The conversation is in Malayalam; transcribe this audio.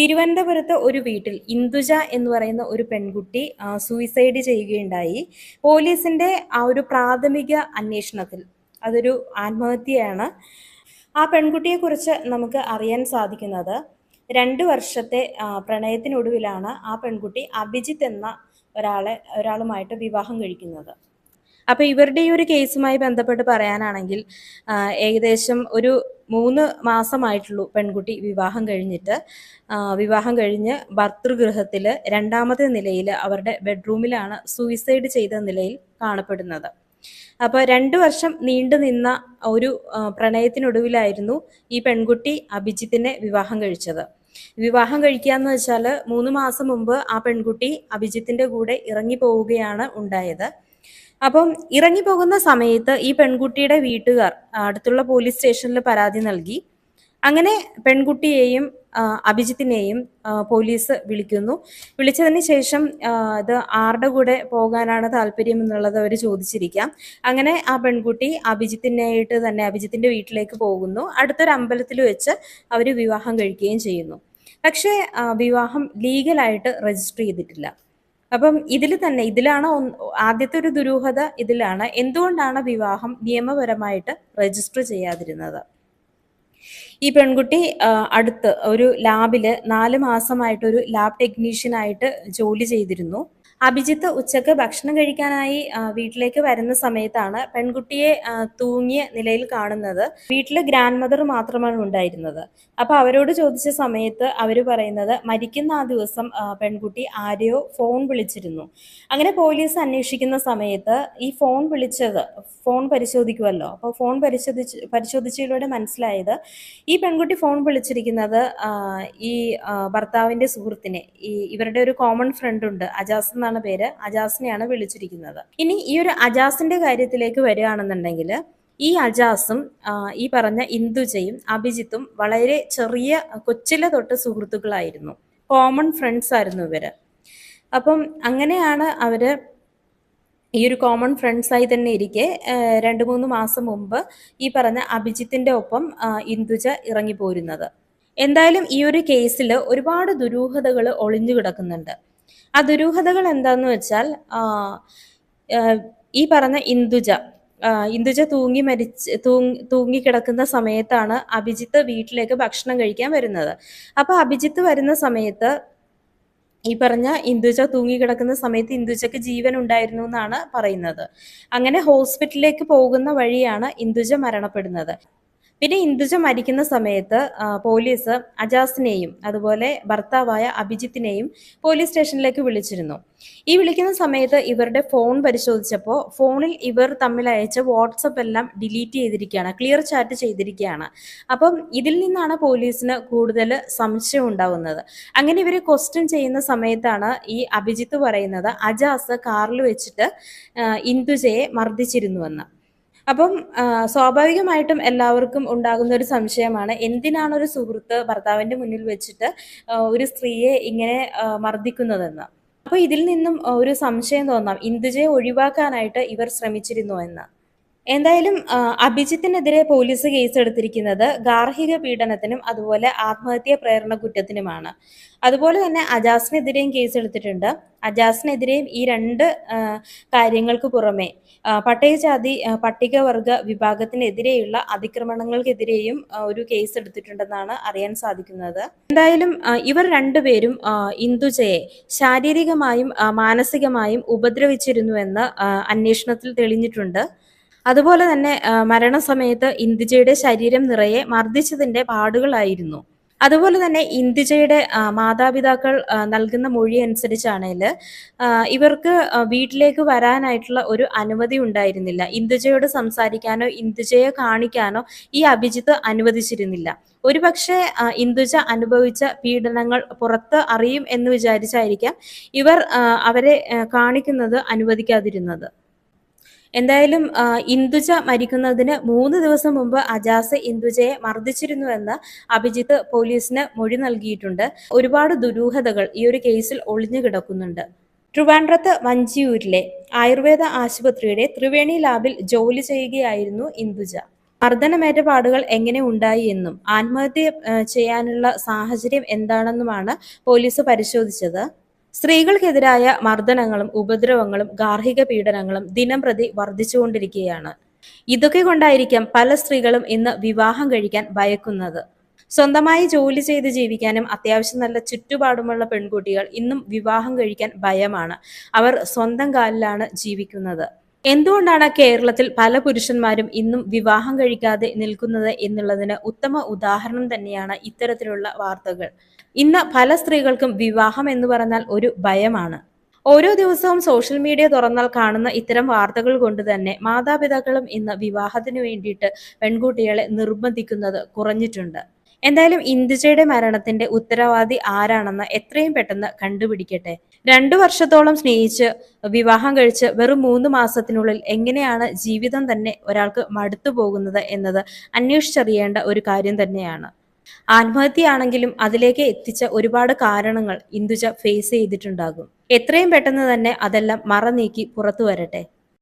തിരുവനന്തപുരത്ത് ഒരു വീട്ടിൽ ഇന്ദുജ എന്ന് പറയുന്ന ഒരു പെൺകുട്ടി സൂയിസൈഡ് ചെയ്യുകയുണ്ടായി. പോലീസിന്റെ ആ ഒരു പ്രാഥമിക അന്വേഷണത്തിൽ അതൊരു ആത്മഹത്യയാണ് ആ പെൺകുട്ടിയെക്കുറിച്ച് നമുക്ക് അറിയാൻ സാധിക്കുന്നത്. രണ്ട് വർഷത്തെ പ്രണയത്തിനൊടുവിലാണ് ആ പെൺകുട്ടി അഭിജിത്ത് എന്ന ഒരാളെ ഒരാളുമായിട്ട് വിവാഹം കഴിക്കുന്നത്. അപ്പോൾ ഇവരുടെ ഈ ഒരു കേസുമായി ബന്ധപ്പെട്ട് പറയാനാണെങ്കിൽ ഏകദേശം ഒരു മൂന്ന് മാസമായിട്ടുള്ളൂ പെൺകുട്ടി വിവാഹം കഴിഞ്ഞിട്ട്. വിവാഹം കഴിഞ്ഞ് ഭർത്തൃഗൃഹത്തിൽ രണ്ടാമത്തെ നിലയിൽ അവരുടെ ബെഡ്റൂമിലാണ് സൂയിസൈഡ് ചെയ്ത നിലയിൽ കാണപ്പെടുന്നത്. അപ്പോൾ രണ്ടു വർഷം നീണ്ടു നിന്ന ഒരു പ്രണയത്തിനൊടുവിലായിരുന്നു ഈ പെൺകുട്ടി അഭിജിത്തിനെ വിവാഹം കഴിച്ചത്. വിവാഹം കഴിക്കുക എന്ന് വെച്ചാൽ മൂന്ന് മാസം മുമ്പ് ആ പെൺകുട്ടി അഭിജിത്തിന്റെ കൂടെ ഇറങ്ങി പോവുകയാണ് ഉണ്ടായത്. അപ്പം ഇറങ്ങി പോകുന്ന സമയത്ത് ഈ പെൺകുട്ടിയുടെ വീട്ടുകാർ അടുത്തുള്ള പോലീസ് സ്റ്റേഷനിൽ പരാതി നൽകി. അങ്ങനെ പെൺകുട്ടിയെയും അഭിജിത്തിനെയും പോലീസ് വിളിക്കുന്നു. വിളിച്ചതിന് ശേഷം ഇത് ആരുടെ കൂടെ പോകാനാണ് താല്പര്യം എന്നുള്ളത് അവർ ചോദിച്ചിരിക്കാം. അങ്ങനെ ആ പെൺകുട്ടി അഭിജിത്തിനായിട്ട് തന്നെ അഭിജിത്തിന്റെ വീട്ടിലേക്ക് പോകുന്നു. അടുത്തൊരു അമ്പലത്തിൽ വെച്ച് അവർ വിവാഹം കഴിക്കുകയും ചെയ്യുന്നു. പക്ഷേ വിവാഹം ലീഗലായിട്ട് രജിസ്റ്റർ ചെയ്തിട്ടില്ല. അപ്പം ഇതിൽ തന്നെ ഇതിലാണ് ആദ്യത്തെ ഒരു ദുരൂഹത ഇതിലാണ്. എന്തുകൊണ്ടാണ് വിവാഹം നിയമപരമായിട്ട് രജിസ്റ്റർ ചെയ്യാതിരുന്നത്? ഈ പെൺകുട്ടി അടുത്ത് ഒരു ലാബിൽ നാല് മാസമായിട്ടൊരു ലാബ് ടെക്നീഷ്യനായിട്ട് ജോലി ചെയ്തിരുന്നു. അഭിജിത്ത് ഉച്ചയ്ക്ക് ഭക്ഷണം കഴിക്കാനായി വീട്ടിലേക്ക് വരുന്ന സമയത്താണ് പെൺകുട്ടിയെ തൂങ്ങിയ നിലയിൽ കാണുന്നത്. വീട്ടിൽ ഗ്രാൻഡ് മദർ മാത്രമാണ് ഉണ്ടായിരുന്നത്. അപ്പൊ അവരോട് ചോദിച്ച സമയത്ത് അവർ പറയുന്നത് മരിക്കുന്ന ആ ദിവസം പെൺകുട്ടി ആരെയോ ഫോൺ വിളിച്ചിരുന്നു. അങ്ങനെ പോലീസ് അന്വേഷിക്കുന്ന സമയത്ത് ഈ ഫോൺ വിളിച്ചത് ഫോൺ പരിശോധിക്കുമല്ലോ അപ്പോൾ ഫോൺ പരിശോധിച്ച് പരിശോധിച്ചതിലൂടെ മനസ്സിലായത് ഈ പെൺകുട്ടി ഫോൺ വിളിച്ചിരിക്കുന്നത് ഈ ഭർത്താവിന്റെ സുഹൃത്തിനെ ഈ ഇവരുടെ ഒരു കോമൺ ഫ്രണ്ട് ഉണ്ട് അജാസ് എന്നാണ് പേര്. അജാസിനെയാണ് വിളിച്ചിരിക്കുന്നത്. ഇനി ഈ ഒരു അജാസിന്റെ കാര്യത്തിലേക്ക് വരികയാണെന്നുണ്ടെങ്കിൽ ഈ അജാസും ഈ പറഞ്ഞ ഇന്ദുജയും അഭിജിത്തും വളരെ ചെറിയ കൊച്ചിലെ തൊട്ട് സുഹൃത്തുക്കളായിരുന്നു. കോമൺ ഫ്രണ്ട്സ് ആയിരുന്നു ഇവർ. അപ്പം അങ്ങനെയാണ് അവർ ഈ ഒരു കോമൺ ഫ്രണ്ട്സായി തന്നെ ഇരിക്കെ രണ്ട് മൂന്ന് മാസം മുമ്പ് ഈ പറഞ്ഞ അഭിജിത്തിന്റെ ഒപ്പം ഇന്ദുജ ഇറങ്ങി പോരുന്നത് എന്തായാലും ഈ ഒരു കേസിൽ ഒരുപാട് ദുരൂഹതകൾ ഒളിഞ്ഞു കിടക്കുന്നുണ്ട്. ആ ദുരൂഹതകൾ എന്താന്ന് വെച്ചാൽ ഈ പറഞ്ഞ ഇന്ദുജ ഇന്ദുജ തൂങ്ങി മരിച്ച് തൂങ്ങി കിടക്കുന്ന സമയത്താണ് അഭിജിത്ത് വീട്ടിലേക്ക് ഭക്ഷണം കഴിക്കാൻ വരുന്നത്. അപ്പൊ അഭിജിത്ത് വരുന്ന സമയത്ത് ഈ പറഞ്ഞ ഇന്ദുജ തൂങ്ങിക്കിടക്കുന്ന സമയത്ത് ഇന്ദുജക്ക് ജീവൻ ഉണ്ടായിരുന്നു എന്നാണ് പറയുന്നത്. അങ്ങനെ ഹോസ്പിറ്റലിലേക്ക് പോകുന്ന വഴിയാണ് ഇന്ദുജ മരണപ്പെടുന്നത്. പിന്നെ ഇന്ദുജ മരിക്കുന്ന സമയത്ത് പോലീസ് അജാസിനെയും അതുപോലെ ഭർത്താവായ അഭിജിത്തിനെയും പോലീസ് സ്റ്റേഷനിലേക്ക് വിളിച്ചിരുന്നു. ഈ വിളിക്കുന്ന സമയത്ത് ഇവരുടെ ഫോൺ പരിശോധിച്ചപ്പോൾ ഫോണിൽ ഇവർ തമ്മിൽ അയച്ച വാട്സപ്പ് എല്ലാം ഡിലീറ്റ് ചെയ്തിരിക്കുകയാണ് ക്ലിയർ ചാറ്റ് ചെയ്തിരിക്കുകയാണ്. അപ്പം ഇതിൽ നിന്നാണ് പോലീസിന് കൂടുതൽ സംശയം ഉണ്ടാവുന്നത്. അങ്ങനെ ഇവർ ക്വസ്റ്റ്യൻ ചെയ്യുന്ന സമയത്താണ് ഈ അഭിജിത്ത് പറയുന്നത് അജാസ് കാറിൽ വെച്ചിട്ട് ഇന്ദുജയെ മർദ്ദിച്ചിരുന്നുവെന്ന്. അപ്പം സ്വാഭാവികമായിട്ടും എല്ലാവർക്കും ഉണ്ടാകുന്ന ഒരു സംശയമാണ് എന്തിനാണ് ഒരു സുഹൃത്ത് ഭർത്താവിന്റെ മുന്നിൽ വെച്ചിട്ട് ഒരു സ്ത്രീയെ ഇങ്ങനെ മർദ്ദിക്കുന്നതെന്ന്? അപ്പൊ ഇതിൽ നിന്നും ഒരു സംശയം തോന്നാം ഇന്ദുജയെ ഒഴിവാക്കാനായിട്ട് ഇവർ ശ്രമിച്ചിരുന്നു എന്ന്. എന്തായാലും അഭിജിത്തിനെതിരെ പോലീസ് കേസെടുത്തിരിക്കുന്നത് ഗാർഹിക പീഡനത്തിനും അതുപോലെ ആത്മഹത്യാ പ്രേരണ കുറ്റത്തിനുമാണ്. അതുപോലെ തന്നെ അജാസിനെതിരെയും കേസെടുത്തിട്ടുണ്ട്. അജാസിനെതിരെയും ഈ രണ്ട് കാര്യങ്ങൾക്ക് പുറമെ പട്ടികജാതി പട്ടികവർഗ വിഭാഗത്തിനെതിരെയുള്ള അതിക്രമണങ്ങൾക്കെതിരെയും ഒരു കേസ് എടുത്തിട്ടുണ്ടെന്നാണ് അറിയാൻ സാധിക്കുന്നത്. എന്തായാലും ഇവർ രണ്ടുപേരും ഇന്ദുജയെ ശാരീരികമായും മാനസികമായും ഉപദ്രവിച്ചിരുന്നുവെന്ന് അന്വേഷണത്തിൽ തെളിഞ്ഞിട്ടുണ്ട്. അതുപോലെ തന്നെ മരണസമയത്ത് ഇന്ദിജയുടെ ശരീരം നിറയെ മർദ്ദിച്ചതിന്റെ പാടുകളായിരുന്നു. അതുപോലെ തന്നെ ഇന്ദിജയുടെ മാതാപിതാക്കൾ നൽകുന്ന മൊഴി അനുസരിച്ചാണെങ്കിൽ ഇവർക്ക് വീട്ടിലേക്ക് വരാനായിട്ടുള്ള ഒരു അനുമതി ഉണ്ടായിരുന്നില്ല. ഇന്ദുജയോട് സംസാരിക്കാനോ ഇന്ദുജയെ കാണിക്കാനോ ഈ അഭിജിത്ത് അനുവദിച്ചിരുന്നില്ല. ഒരുപക്ഷെ ഇന്ദുജ അനുഭവിച്ച പീഡനങ്ങൾ പുറത്ത് അറിയും എന്ന് വിചാരിച്ചായിരിക്കാം ഇവർ അവരെ കാണിക്കുന്നത് അനുവദിക്കാതിരുന്നത്. എന്തായാലും ഇന്ദുജ മരിക്കുന്നതിന് മൂന്ന് ദിവസം മുമ്പ് അജാസ് ഇന്ദുജയെ മർദ്ദിച്ചിരുന്നുവെന്ന് അഭിജിത്ത് പോലീസിന് മൊഴി നൽകിയിട്ടുണ്ട്. ഒരുപാട് ദുരൂഹതകൾ ഈ ഒരു കേസിൽ ഒളിഞ്ഞു കിടക്കുന്നുണ്ട്. ട്രിവാൻഡ്രത്ത് വഞ്ചിയൂരിലെ ആയുർവേദ ആശുപത്രിയുടെ ത്രിവേണി ലാബിൽ ജോലി ചെയ്യുകയായിരുന്നു ഇന്ദുജ. മർദ്ദനമേറ്റ പാടുകൾ എങ്ങനെ ഉണ്ടായി എന്നും ആത്മഹത്യ ചെയ്യാനുള്ള സാഹചര്യം എന്താണെന്നുമാണ് പോലീസ് പരിശോധിച്ചത്. സ്ത്രീകൾക്കെതിരായ മർദ്ദനങ്ങളും ഉപദ്രവങ്ങളും ഗാർഹിക പീഡനങ്ങളും ദിനംപ്രതി വർദ്ധിച്ചുകൊണ്ടിരിക്കുകയാണ്. ഇതൊക്കെ കൊണ്ടായിരിക്കാം പല സ്ത്രീകളും ഇന്ന് വിവാഹം കഴിക്കാൻ ഭയക്കുന്നത്. സ്വന്തമായി ജോലി ചെയ്ത് ജീവിക്കാനും അത്യാവശ്യം നല്ല ചുറ്റുപാടുമുള്ള പെൺകുട്ടികൾ ഇന്നും വിവാഹം കഴിക്കാൻ ഭയമാണ്. അവർ സ്വന്തം കാലിലാണ് ജീവിക്കുന്നത്. എന്തുകൊണ്ടാണ് കേരളത്തിൽ പല പുരുഷന്മാരും ഇന്നും വിവാഹം കഴിക്കാതെ നിൽക്കുന്നത് എന്നുള്ളതിന് ഉത്തമ ഉദാഹരണം തന്നെയാണ് ഇത്തരത്തിലുള്ള വാർത്തകൾ. ഇന്ന് പല സ്ത്രീകൾക്കും വിവാഹം എന്ന് പറഞ്ഞാൽ ഒരു ഭയമാണ്. ഓരോ ദിവസവും സോഷ്യൽ മീഡിയ തുറന്നാൽ കാണുന്ന ഇത്തരം വാർത്തകൾ കൊണ്ട് തന്നെ മാതാപിതാക്കളും ഇന്ന് വിവാഹത്തിന് വേണ്ടിയിട്ട് പെൺകുട്ടികളെ നിർബന്ധിക്കുന്നത് കുറഞ്ഞിട്ടുണ്ട്. എന്തായാലും ഇന്ദിജയുടെ മരണത്തിന്റെ ഉത്തരവാദി ആരാണെന്ന് എത്രയും പെട്ടെന്ന് കണ്ടുപിടിക്കട്ടെ. രണ്ടു വർഷത്തോളം സ്നേഹിച്ച് വിവാഹം കഴിച്ച് വെറും മൂന്ന് മാസത്തിനുള്ളിൽ എങ്ങനെയാണ് ജീവിതം തന്നെ ഒരാൾക്ക് മടുത്തു പോകുന്നത് എന്നത് അന്വേഷിച്ചറിയേണ്ട ഒരു കാര്യം തന്നെയാണ്. ആത്മഹത്യയാണെങ്കിലും അതിലേക്ക് എത്തിച്ച ഒരുപാട് കാരണങ്ങൾ ഇന്ദുജ ഫേസ് ചെയ്തിട്ടുണ്ടാകും. എത്രയും പെട്ടെന്ന് തന്നെ അതെല്ലാം മറ നീക്കി പുറത്തു വരട്ടെ.